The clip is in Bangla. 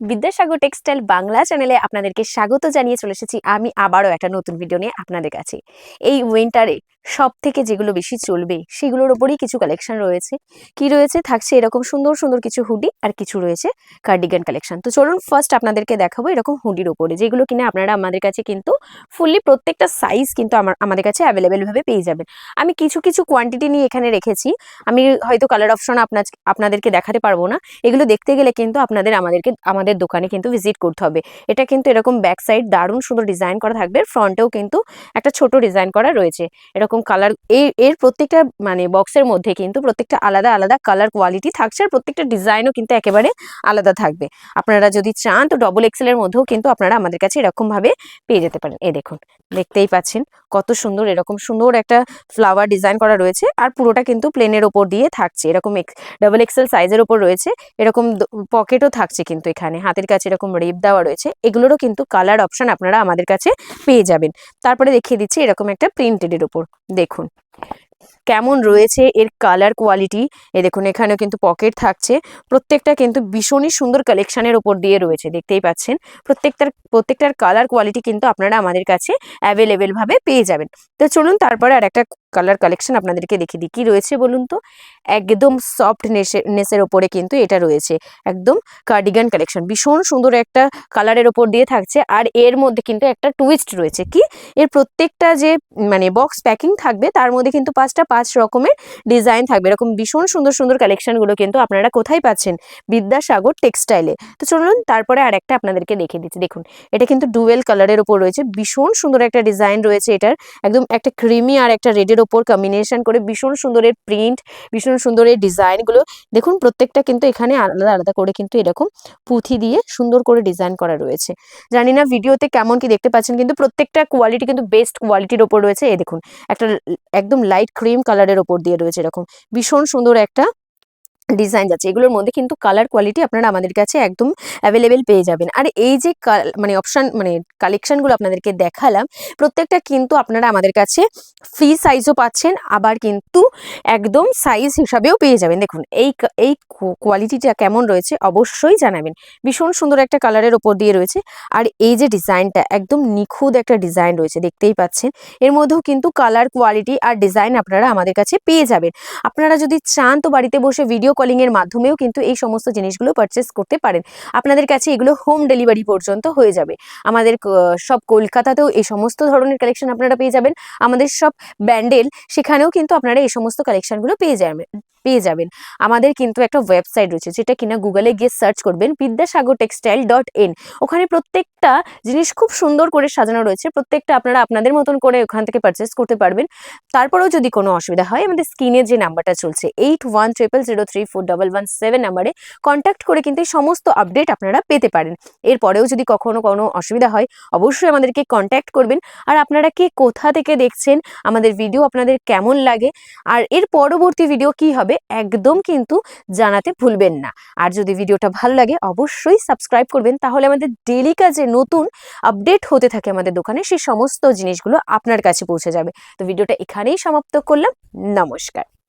বিদ্যাসাগর টেক্সটাইল বাংলা চ্যানেলে আপনাদেরকে স্বাগত জানিয়ে চলে এসেছি। আমি আবারও একটা নতুন ভিডিও নিয়ে আপনাদের কাছে। এই উইন্টারে সব থেকে যেগুলো বেশি চলবে, সেগুলোর ওপরেই কিছু কালেকশন রয়েছে। কি রয়েছে? থাকছে এরকম সুন্দর সুন্দর কিছু হুডি আর কিছু রয়েছে কার্ডিগান কালেকশন তো চলুন ফার্স্ট আপনাদেরকে দেখাবো এরকম হুডির ওপরে যেগুলো কিনা আপনারা আমাদের কাছে কিন্তু ফুললি প্রত্যেকটা সাইজ কিন্তু আমার, আমাদের কাছে অ্যাভেলেবেল ভাবে পেয়ে যাবেন। আমি কিছু কিছু কোয়ান্টিটি নিয়ে এখানে রেখেছি। আমি হয়তো কালার অপশন আপনার আপনাদেরকে দেখাতে পারব না। এগুলো দেখতে গেলে কিন্তু আপনাদের, আমাদেরকে, আমাদের দোকানে কিন্তু ভিজিট করতে হবে। এটা কিন্তু এরকম ব্যাক সাইড দারুণ সুন্দর ডিজাইন করা থাকবে। ফ্রন্টেও কিন্তু একটা ছোট ডিজাইন করা রয়েছে। এরকম কালার এই এর প্রত্যেকটা মানে বক্সের মধ্যে কিন্তু প্রত্যেকটা আলাদা আলাদা কালার কোয়ালিটি থাকছে আর প্রত্যেকটা ডিজাইনও কিন্তু একেবারে আলাদা থাকবে। আপনারা যদি চান তো ডবল এক্সেলের মধ্যেও কিন্তু আপনারা আমাদের কাছে এরকম ভাবে পেয়ে যেতে পারেন। এই দেখুন, দেখতেই পাচ্ছেন। কত সুন্দর, এরকম সুন্দর একটা ফ্লাওয়ার ডিজাইন করা রয়েছে। আর পুরোটা কিন্তু প্লেনের ওপর দিয়ে থাকছে। এরকম ডাবল এক্সেল সাইজের ওপর রয়েছে। এরকম পকেটও থাকছে কিন্তু এখানে। হাতের কাছে এরকম রেপ দেওয়া রয়েছে। এগুলোরও কিন্তু কালার অপশন আপনারা আমাদের কাছে পেয়ে যাবেন। তারপরে দেখিয়ে দিচ্ছি এরকম একটা প্রিন্টেডের ওপর। দেখুন। কেমন রয়েছে এর কালার কোয়ালিটি এ দেখুন, এখানেও কিন্তু পকেট থাকছে। প্রত্যেকটা কিন্তু ভীষণই সুন্দর কালেকশনের ওপর দিয়ে রয়েছে, দেখতেই পাচ্ছেন। প্রত্যেকটার প্রত্যেকটার কালার কোয়ালিটি কিন্তু আপনারা আমাদের কাছে অ্যাভেলেবেলভাবে পেয়ে যাবেন। তো চলুন, তারপরে আর একটা কালার কালেকশন আপনাদেরকে দেখিয়ে দিই। কি রয়েছে বলুন তো? একদম সফট নেসের ওপরে কিন্তু এটা রয়েছে। একদম কার্ডিগান কালেকশন ভীষণ সুন্দর একটা কালারের ওপর দিয়ে থাকছে। আর এর মধ্যে কিন্তু একটা টুইস্ট রয়েছে। কি? এর প্রত্যেকটা যে মানে বক্স প্যাকিং থাকবে, তার মধ্যে কিন্তু পাঁচটা, পাঁচ রকমের ডিজাইন থাকবে। এরকম ভীষণ সুন্দর সুন্দর কালেকশনগুলো কিন্তু আপনারা কোথায় পাচ্ছেন? বিদ্যাসাগর টেক্সটাইলে তো চলুন, তারপরে আর একটা আপনাদেরকে দেখে দিচ্ছি। দেখুন, এটা কিন্তু ডুয়েল কালারের ওপর রয়েছে। ভীষণ সুন্দর একটা ডিজাইন রয়েছে এটার। একদম একটা ক্রিমি আর একটা রেডের ওপর কম্বিনেশন করে ভীষণ সুন্দরের প্রিন্ট ভীষণ সুন্দরের ডিজাইনগুলো দেখুন, প্রত্যেকটা কিন্তু এখানে আলাদা আলাদা করে কিন্তু এরকম পুঁথি দিয়ে সুন্দর করে ডিজাইন করা রয়েছে। জানি না ভিডিওতে কেমন কি দেখতে পাচ্ছেন, কিন্তু প্রত্যেকটা কোয়ালিটি কিন্তু বেস্ট কোয়ালিটির ওপর রয়েছে। এই দেখুন, একটা একদম লাইট ক্রিম কালারের ওপর দিয়ে রয়েছে এরকম। ভীষণ সুন্দর একটা ডিজাইন যাচ্ছে। এগুলোর মধ্যে কিন্তু কালার কোয়ালিটি আপনারা আমাদের কাছে একদম অ্যাভেলেবেল পেয়ে যাবেন। আর এই যে মানে অপশান মানে কালেকশানগুলো আপনাদেরকে দেখালাম, প্রত্যেকটা কিন্তু আপনারা আমাদের কাছে ফ্রি সাইজও পাচ্ছেন, আবার কিন্তু একদম সাইজ হিসাবেও পেয়ে যাবেন। দেখুন, এই এই কোয়ালিটিটা কেমন রয়েছে অবশ্যই জানাবেন। ভীষণ সুন্দর একটা কালারের ওপর দিয়ে রয়েছে। আর এই যে ডিজাইনটা, একদম নিখুঁত একটা ডিজাইন রয়েছে, দেখতেই পাচ্ছেন। এর মধ্যেও কিন্তু কালার কোয়ালিটি আর ডিজাইন আপনারা আমাদের কাছে পেয়ে যাবেন। আপনারা যদি চান তো বাড়িতে বসে ভিডিও কলিং এর মাধ্যমেও কিন্তু এই সমস্ত জিনিসগুলো পারচেস করতে পারেন। আপনাদের কাছে এগুলো হোম ডেলিভারি পর্যন্ত হয়ে যাবে। আমাদের সব কলকাতাতেও এই সমস্ত ধরনের কালেকশন আপনারা পেয়ে যাবেন। আমাদের সব ব্যান্ডেল সেখানেও কিন্তু আপনারা এই সমস্ত কালেকশনগুলো পেয়ে যাবেন পেয়ে যাবেন। আমাদের কিন্তু একটা ওয়েবসাইট রয়েছে, যেটা কিনা গুগলে গিয়ে সার্চ করবেন বিদ্যাসাগর টেক্সটাইল ডট এন ওখানে প্রত্যেকটা জিনিস খুব সুন্দর করে সাজানো রয়েছে, প্রত্যেকটা আপনারা আপনাদের মতন করে ওখান থেকে পারচেস করতে পারবেন। তারপরেও যদি কোনো অসুবিধা হয়, আমাদের স্ক্রিনে যে নাম্বারটা চলছে eight one triple zero three four double one seven নাম্বারে কন্ট্যাক্ট করে কিন্তু এই সমস্ত আপডেট আপনারা পেতে পারেন। এরপরেও যদি কখনো কোনো অসুবিধা হয়, অবশ্যই আমাদেরকে কন্ট্যাক্ট করবেন। আর আপনারা কে কোথা থেকে দেখছেন, আমাদের ভিডিও আপনাদের কেমন লাগে, আর এর পরবর্তী ভিডিও কি হবে, একদম কিন্তু জানাতে ভুলবেন না। আর যদি ভিডিওটা ভালো লাগে, অবশ্যই সাবস্ক্রাইব করবেন। তাহলে আমাদের ডেলি কাজে নতুন আপডেট হতে থাকে আমাদের দোকানে, সেই সমস্ত জিনিসগুলো আপনার কাছে পৌঁছে যাবে। তো ভিডিওটা এখানেই সমাপ্ত করলাম। নমস্কার।